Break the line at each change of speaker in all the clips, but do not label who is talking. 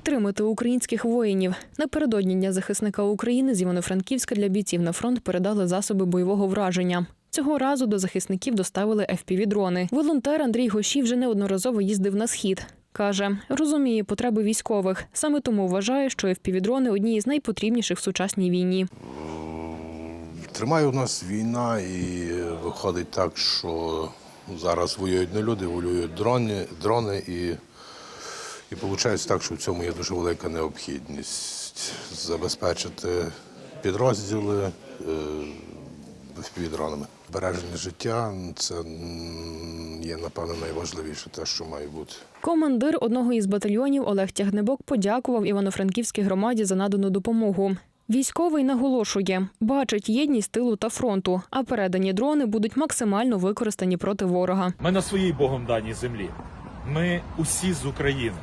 Підтримати українських воїнів напередодні дня захисника України з Івано-Франківська для бійців на фронт передали засоби бойового враження. Цього разу до захисників доставили FPV-дрони. Волонтер Андрій Гошій вже неодноразово їздив на схід. Каже, розуміє потреби військових. Саме тому вважає, що FPV-дрони – одні із найпотрібніших в сучасній війні.
Тримає у нас війна і виходить так, що зараз воюють не люди, воюють дрони, дрони і, і виходить так, що в цьому є дуже велика необхідність забезпечити підрозділи е, дронами. Береження життя це є, напевно, найважливіше те, що має бути.
Командир одного із батальйонів Олег Тягнебок подякував Івано-Франківській громаді за надану допомогу. Військовий наголошує, бачить єдність тилу та фронту, а передані дрони будуть максимально використані проти ворога.
Ми на своїй Богом даній землі. Ми усі з України.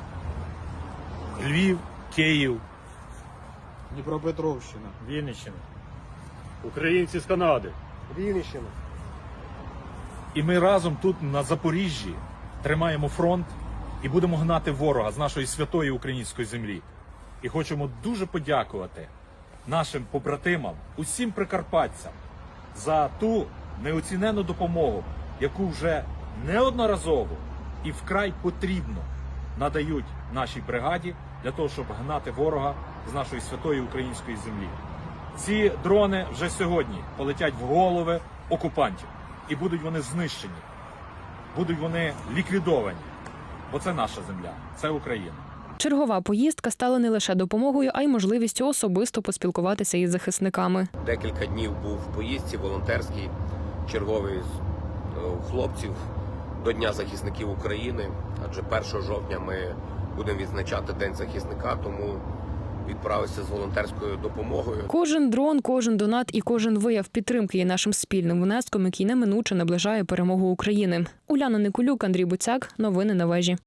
Львів, Київ,
Дніпропетровщина,
Вінниччина.
Українці з Канади.
Рівненщина.
І ми разом тут на Запоріжжі тримаємо фронт і будемо гнати ворога з нашої святої української землі. І хочемо дуже подякувати нашим побратимам, усім прикарпатцям за ту неоцінену допомогу, яку вже неодноразово і вкрай потрібно надають нашій бригаді для того, щоб гнати ворога з нашої святої української землі. Ці дрони вже сьогодні полетять в голови окупантів, і будуть вони знищені, будуть вони ліквідовані. Бо це наша земля, це Україна.
Чергова поїздка стала не лише допомогою, а й можливістю особисто поспілкуватися із захисниками.
Декілька днів був в поїздці волонтерській, черговий з- е, хлопців до Дня захисників України. Адже 1 жовтня ми будемо відзначати День захисника, тому відправився з волонтерською допомогою.
Кожен дрон, кожен донат і кожен вияв підтримки є нашим спільним внеском, який неминуче наближає перемогу України. Уляна Никулюк, Андрій Буцяк. Новини на вежі.